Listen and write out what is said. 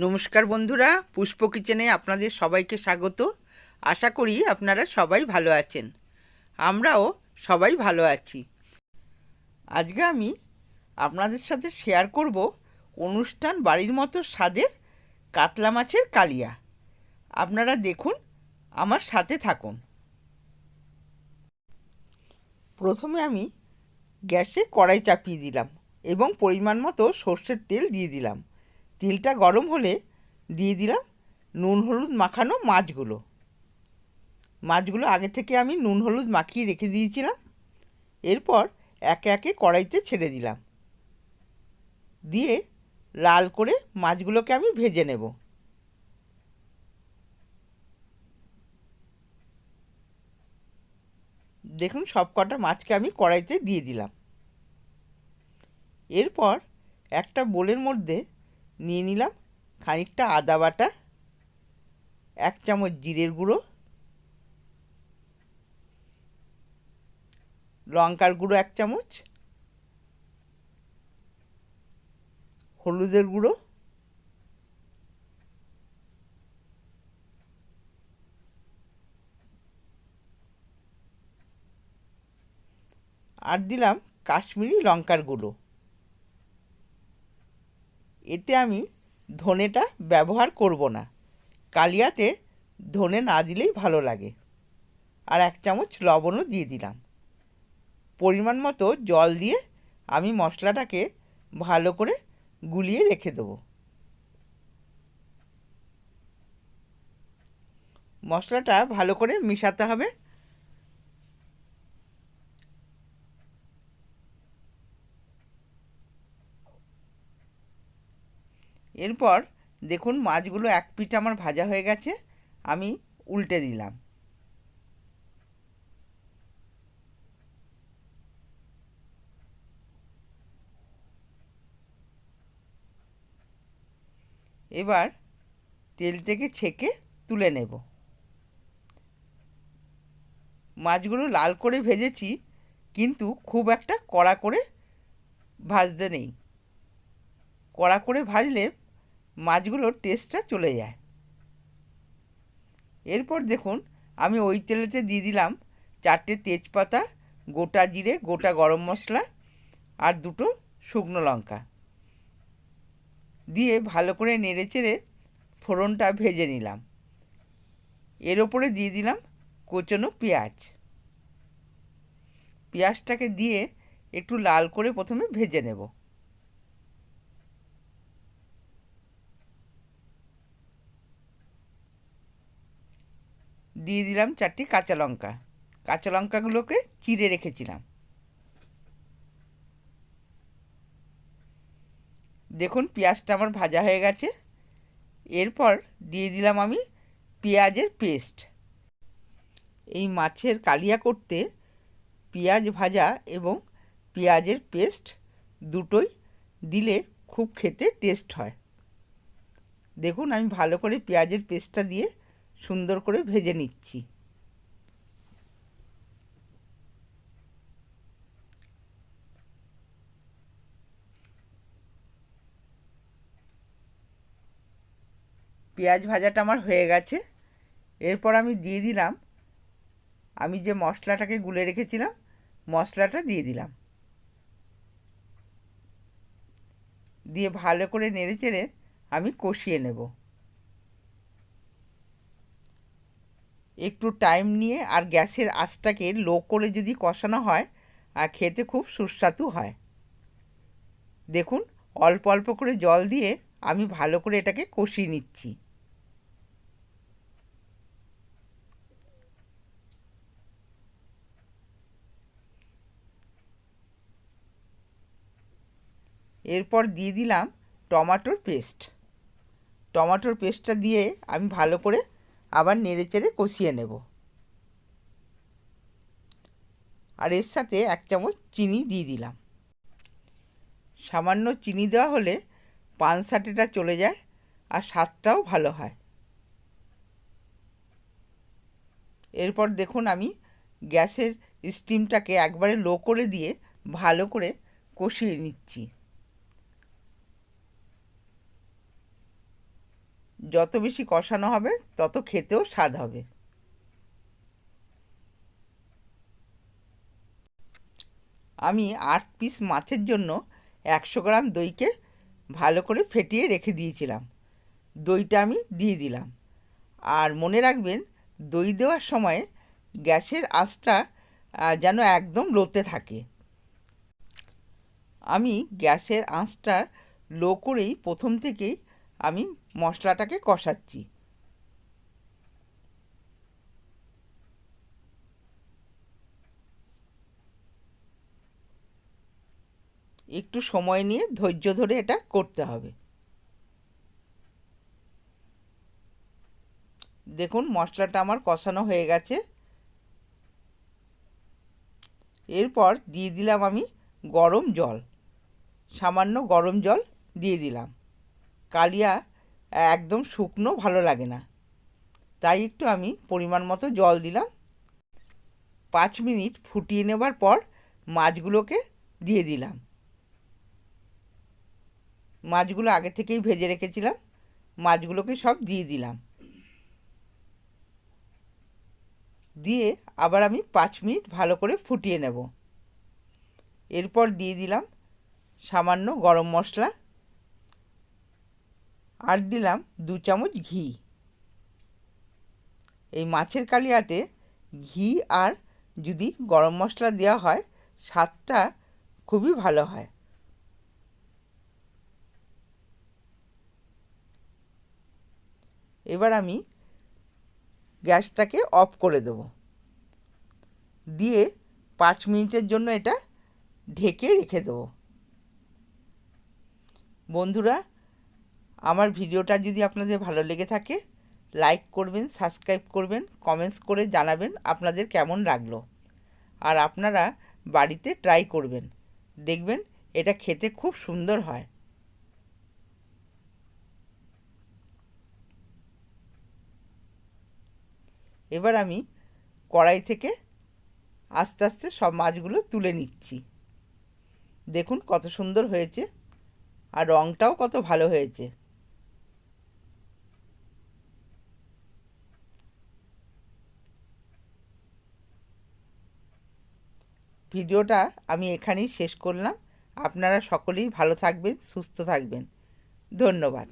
নমস্কার বন্ধুরা, পুষ্প কিচেনে আপনাদের সবাইকে স্বাগত। আশা করি আপনারা সবাই ভালো আছেন। আমরাও সবাই ভালো আছি। আজকে আমি আপনাদের সাথে শেয়ার করব অনুষ্ঠান বাড়ির মতো স্বাদের কাতলা মাছের কালিয়া। আপনারা দেখুন, আমার সাথে থাকুন। প্রথমে আমি গ্যাসে কড়াই চাপিয়ে দিলাম এবং পরিমাণ মতো সর্ষের তেল দিয়ে দিলাম। তেলটা গরম হলে দিয়ে দিলাম নুন, হলুদ মাখানো মাছগুলো। মাছগুলো আগে থেকে আমি নুন, হলুদ মাখিয়ে রেখে দিয়েছিলাম। এরপর একে একে কড়াইতে ছেড়ে দিলাম। দিয়ে লাল করে মাছগুলোকে আমি ভেজে নেব। দেখুন সব কটা মাছকে আমি কড়াইতে দিয়ে দিলাম। এরপর একটা বোলের মধ্যে নিয়ে নিলাম। খানিকটা আদা বাটা, এক চামচ জিরের গুঁড়ো, লঙ্কার গুঁড়ো এক চামচ, হলুদের গুঁড়ো, আর দিলাম কাশ্মীরি লঙ্কার গুঁড়ো। এতে আমি ধনেটা ব্যবহার করব না। কালিয়াতে ধনে না দিলেই ভালো লাগে। আর এক চামচ লবণও দিয়ে দিলাম। পরিমাণ মতো জল দিয়ে আমি মশলাটাকে ভালো করে গুলিয়ে রেখে দেবো। মশলাটা ভালো করে মিশাতে হবে। এরপর দেখুন মাছগুলো এক পিঠ আমার ভাজা হয়ে গেছে, আমি উল্টে দিলাম। এবার তেল থেকে ছেঁকে তুলে নেব। মাছগুলো লাল করে ভেজেছি, কিন্তু খুব একটা কড়া করে ভাজতে নেই। কড়া করে ভাজলে মাছগুলোর টেস্টটা চলে যায়। এরপর দেখুন, আমি ওই তেলেতে দিয়ে দিলাম চারটে তেজপাতা, গোটা জিরে, গোটা গরম মশলা আর দুটো শুকনো লঙ্কা। দিয়ে ভালো করে নেড়ে চেড়ে ফোড়নটা ভেজে নিলাম। এর ওপরে দিয়ে দিলাম কোচনো পেঁয়াজ। পেঁয়াজটাকে দিয়ে একটু লাল করে প্রথমে ভেজে নেব। দিয়ে দিলাম চারটি কাঁচা লঙ্কা। কাঁচা লঙ্কাগুলোকে চিড়ে রেখেছিলাম। দেখুন, পেঁয়াজটা আমার ভাজা হয়ে গেছে। এরপর দিয়ে দিলাম আমি পেঁয়াজের পেস্ট। এই মাছের কালিয়া করতে পেঁয়াজ ভাজা এবং পেঁয়াজের পেস্ট দুটোই দিলে খুব খেতে টেস্ট হয়। দেখুন, আমি ভালো করে পেঁয়াজের পেস্টটা দিয়ে সুন্দর করে ভেজে নিচ্ছি। পেঁয়াজ ভাজাটা আমার হয়ে গেছে। এরপর আমি দিয়ে দিলাম, আমি যে মশলাটাকে গুলে রেখেছিলাম, মশলাটা দিয়ে দিলাম। দিয়ে ভালো করে নেড়ে চেড়ে আমি কষিয়ে নেব। একটু টাইম নিয়ে আর গ্যাসের আঁচটাকে লো করে যদি কষানো হয়, আর খেতে খুব সুস্বাদু হয়। দেখুন, অল্প অল্প করে জল দিয়ে আমি ভালো করে এটাকে কষিয়ে নিচ্ছি। এরপর দিয়ে দিলাম টমাটোর পেস্ট। টমাটোর পেস্টটা দিয়ে আমি ভালো করে আবার নেড়ে চেড়ে কষিয়ে নেব। আর এর সাথে এক চামচ চিনি দিয়ে দিলাম। সামান্য চিনি দেওয়া হলে পানসাটেটা চলে যায় আর স্বাদটাও ভালো হয়। এরপর দেখুন আমি গ্যাসের স্টিমটাকে একবারে লো করে দিয়ে ভালো করে কষিয়ে নিচ্ছি। যত বেশি কষানো হবে, তত খেতেও স্বাদ হবে। আমি আট পিস মাছের জন্য একশো গ্রাম দইকে ভালো করে ফেটিয়ে রেখে দিয়েছিলাম। দইটা আমি দিয়ে দিলাম। আর মনে রাখবেন, দই দেওয়ার সময় গ্যাসের আঁচটা যেন একদম লোতে থাকে। আমি গ্যাসের আঁচটা লো করেই প্রথম থেকেই আমি মশলাটাকে কষাচ্ছি। একটু সময় নিয়ে ধৈর্য ধরে এটা করতে হবে। দেখুন, মশলাটা আমার কষানো হয়ে গেছে। এরপর দিয়ে দিলাম আমি গরম জল। সামান্য গরম জল দিয়ে দিলাম। কালিয়া একদম শুকনো ভালো লাগে না। তাই একটু আমি পরিমাণ মতো জল দিলাম। পাঁচ মিনিট ফুটিয়ে নেবার পর মাছগুলোকে দিয়ে দিলাম। মাছগুলো আগে থেকেই ভেজে রেখেছিলাম। মাছগুলোকে সব দিয়ে দিলাম। দিয়ে আবার আমি পাঁচ মিনিট ভালো করে ফুটিয়ে নেব। এরপর দিয়ে দিলাম সামান্য গরম মশলা। আর দিলাম দু চামচ ঘি। এই মাছের কালিয়াতে ঘি আর যদি গরম মশলা দেওয়া হয়, স্বাদটা খুবই ভালো হয়। এবার আমি গ্যাসটাকে অফ করে দেব। দিয়ে পাঁচ মিনিটের জন্য এটা ঢেকে রেখে দেবো। বন্ধুরা আমার ভিডিওটা যদি আপনাদের ভালো লেগে থাকে লাইক করবেন সাবস্ক্রাইব করবেন কমেন্টস করে জানাবেন আপনাদের কেমন লাগল। আর আপনারা বাড়িতে ট্রাই করবেন। দেখবেন এটা খেতে খুব সুন্দর হয়। এবার আমি কড়াই থেকে আস্তে আস্তে সব মাছগুলো তুলে নিচ্ছি। দেখুন কত সুন্দর হয়েছে। আর রঙটাও কত ভালো হয়েছে। ভিডিওটা আমি এখানেই শেষ করলাম। আপনারা সকলেই ভালো থাকবেন সুস্থ থাকবেন। ধন্যবাদ।